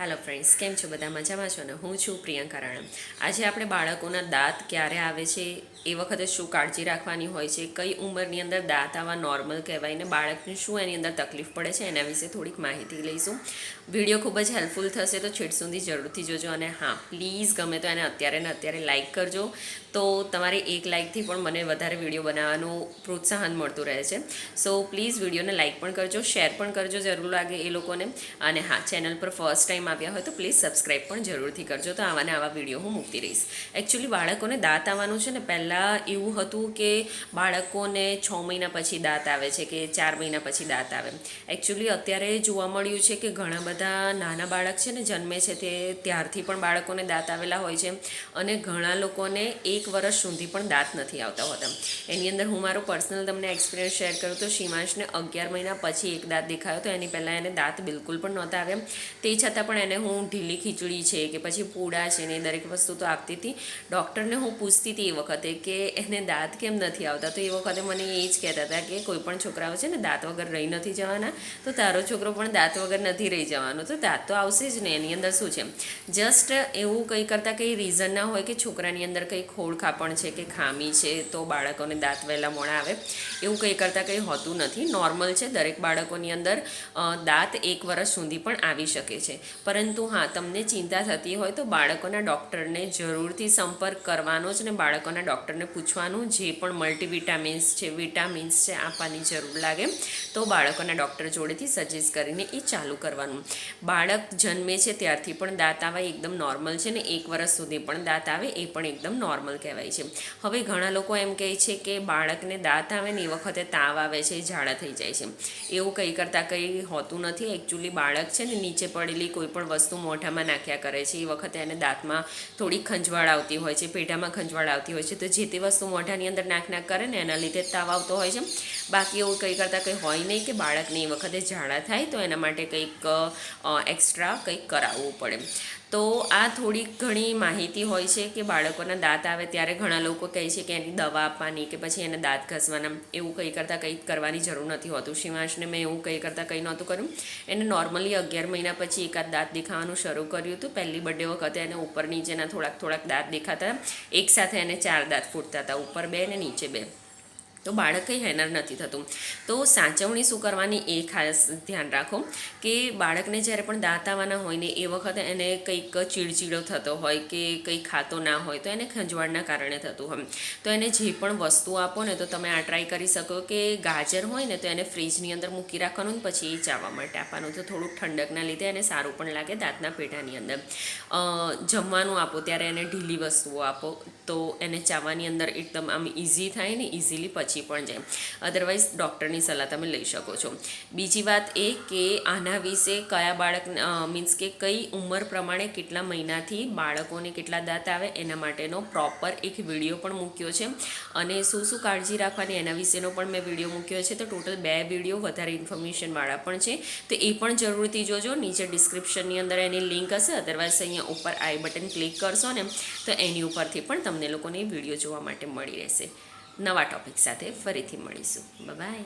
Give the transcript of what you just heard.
Hello friends કેમ છો? બધા મજામાં છો ને? હું છું પ્રિયંકા રાણા. આજે આપણે બાળકોના દાંત ક્યારે આવે છે, એ વખતે શું કાળજી રાખવાની હોય છે, કઈ ઉંમરની અંદર દાંત આવા નોર્મલ કહેવાય ને બાળકને શું એની અંદર તકલીફ પડે છે, એના વિશે થોડીક માહિતી લઈશું. વીડિયો ખૂબ જ હેલ્પફુલ થશે, તો છેટ સુધી જરૂરથી જોજો અને હા પ્લીઝ ગમે તો એને અત્યારે ને અત્યારે લાઇક કરજો. તો તમારે એક લાઇકથી પણ મને વધારે વીડિયો બનાવવાનું પ્રોત્સાહન મળતું રહે છે. સો પ્લીઝ વિડીયોને લાઇક પણ કરજો શેર પણ કરજો જરૂર લાગે એ લોકોને. અને હા ચેનલ પર ફર્સ્ટ ટાઈમ આવ્યા હોય તો પ્લીઝ સબસ્ક્રાઈબ પણ જરૂરથી કરજો. તો આવાને આવા વીડિયો હું મૂકતી રહીશ. એકચ્યુઅલી બાળકોને દાંત આવવાનું છે ને પહેલાં એવું હતું કે બાળકોને છ મહિના પછી દાંત આવે છે કે ચાર મહિના પછી દાંત આવે. એકચ્યુઅલી અત્યારે જોવા મળ્યું છે કે ઘણા બધા નાના બાળક છે ને જન્મે છે તે ત્યારથી પણ બાળકોને દાંત આવેલા હોય છે અને ઘણા લોકોને એક વર્ષ સુધી પણ દાંત નથી આવતા હોતા. એની અંદર હું મારો પર્સનલ તમને એક્સપિરિયન્સ શેર કરું તો શિમાંશને અગિયાર મહિના પછી એક દાંત દેખાયો તો એની પહેલાં એને દાંત બિલકુલ પણ નહોતા આવ્યા. તે છતાં પણ એને હું ઢીલી ખીચડી છે કે પછી પૂડા છે ને એ દરેક વસ્તુ તો આપતી હતી. ડૉક્ટરને હું પૂછતી હતી એ વખતે કે એને દાંત કેમ નથી આવતા? તો એ વખતે મને એ જ કહેતા હતા કે કોઈ પણ છોકરાઓ છે ને દાંત વગર રહી નથી જવાના. તો તારો છોકરો પણ દાંત વગર નથી રહી જવાનો. તો દાંત તો આવશે જ ને, એની અંદર શું છે જસ્ટ એવું કંઈ કરતાં કંઈ રીઝન ના હોય કે છોકરાની અંદર કંઈ ખોળખાપણ છે કે ખામી છે તો બાળકોને દાંત વહેલા મોડા આવે એવું કંઈ કરતાં કંઈ હોતું નથી. નોર્મલ છે, દરેક બાળકોની અંદર દાંત એક વર્ષ સુધી પણ આવી શકે છે. પરંતુ હા, તમને ચિંતા થતી હોય તો બાળકોના ડૉક્ટરને જરૂરથી સંપર્ક કરવાનો જ ને બાળકોના ડૉક્ટરને પૂછવાનું જે પણ મલ્ટીવિટામિન્સ છે, વિટામિન્સ છે, આપવાની જરૂર લાગે. તો બાળકોના ડૉક્ટર જોડેથી સજેસ્ટ કરીને એ ચાલુ કરવાનું. બાળક જન્મે છે ત્યારથી પણ દાંત આવે એકદમ નોર્મલ છે ને એક વર્ષ સુધી પણ દાંત આવે એ પણ એકદમ નોર્મલ કહેવાય છે. હવે ઘણા લોકો એમ કહે છે કે બાળકને દાંત આવે ને એ વખતે તાવ આવે છે, ઝાડા થઈ જાય છે. એવું કંઈ કરતાં કંઈ હોતું નથી. એકચ્યુઅલી બાળક છે ને નીચે પડેલી કોઈ પણ વસ્તુ મોઢામાં નાખ્યા કરે છે. એ વખતે એને દાંતમાં થોડી ખંજવાળ આવતી હોય છે, પેઢામાં ખંજવાળ આવતી હોય છે. તો જે તે વસ્તુ મોઢાની અંદર નાખ નાખ કરે ને એના લીધે તાવ આવતો હોય છે. બાકી એવું કંઈ કરતાં કંઈ હોય નહીં કે બાળકને એ વખતે ઝાડા થાય તો એના માટે કંઈક એક્સ્ટ્રા કંઈક કરાવવું પડે. તો આ થોડીક ઘણી માહિતી હોય છે કે બાળકોના દાંત આવે ત્યારે ઘણા લોકો કહે છે કે એની દવા આપવાની કે પછી એને દાંત ઘસવાના. એવું કંઈ કરતાં કંઈક કરવાની જરૂર નથી હોતું. શિવાંશને મેં એવું કંઈ કરતાં કંઈ નહોતું કર્યું. એને નોર્મલી અગિયાર મહિના પછી એકાદ દાંત દેખાવાનું શરૂ કર્યું હતું. પહેલી બર્થડે વખતે એને ઉપર નીચેના થોડાક થોડાક દાંત દેખાતા. એકસાથે એને ચાર દાંત ફૂટતા હતા. ઉપર બે ને નીચે બે. તો બાળક કંઈ હેનર નથી થતું. તો સાચવણી શું કરવાની એ ખાસ ધ્યાન રાખો કે બાળકને જ્યારે પણ દાંત આવવાના હોય ને એ વખતે એને કંઈક ચીડચીડો થતો હોય કે કંઈ ખાતો ના હોય તો એને ખંજવાળના કારણે થતું હોય. તો એને જે પણ વસ્તુ આપો ને તો તમે આ ટ્રાય કરી શકો કે ગાજર હોય ને તો એને ફ્રીજની અંદર મૂકી રાખવાનું ને પછી એ ચાવવા માટે આપવાનું. તો થોડુંક ઠંડકના લીધે એને સારું પણ લાગે દાંતના પેઢાની અંદર. જમવાનું આપો ત્યારે એને ઢીલી વસ્તુઓ આપો તો એને ચાવવાની અંદર એકદમ આમ ઇઝી થાય ને ઇઝીલી પછી પણ જાય અધરવાઇઝ ડૉક્ટરની સલાહ તમે લઈ શકો છો. બીજી વાત એ કે આના વિશે કયા બાળક મીન્સ કે કઈ ઉંમર પ્રમાણે કેટલા મહિનાથી બાળકોને કેટલા દાંત આવે, એના માટેનો પ્રોપર એક વીડિયો પણ મૂક્યો છે. અને શું શું કાળજી રાખવાની એના વિશેનો પણ મેં વીડિયો મૂક્યો છે. તો ટોટલ બે વીડિયો વધારે ઇન્ફોર્મેશનવાળા પણ છે. તો એ પણ જરૂરથી જોજો. નીચે ડિસ્ક્રિપ્શનની અંદર એની લિંક હશે. અધરવાઇઝ અહીંયા ઉપર આઈ બટન ક્લિક કરશો ને, તો એની ઉપરથી પણ તમને લોકોને વીડિયો જોવા માટે મળી રહેશે. નવા ટોપિક સાથે ફરીથી મળીશું. બાય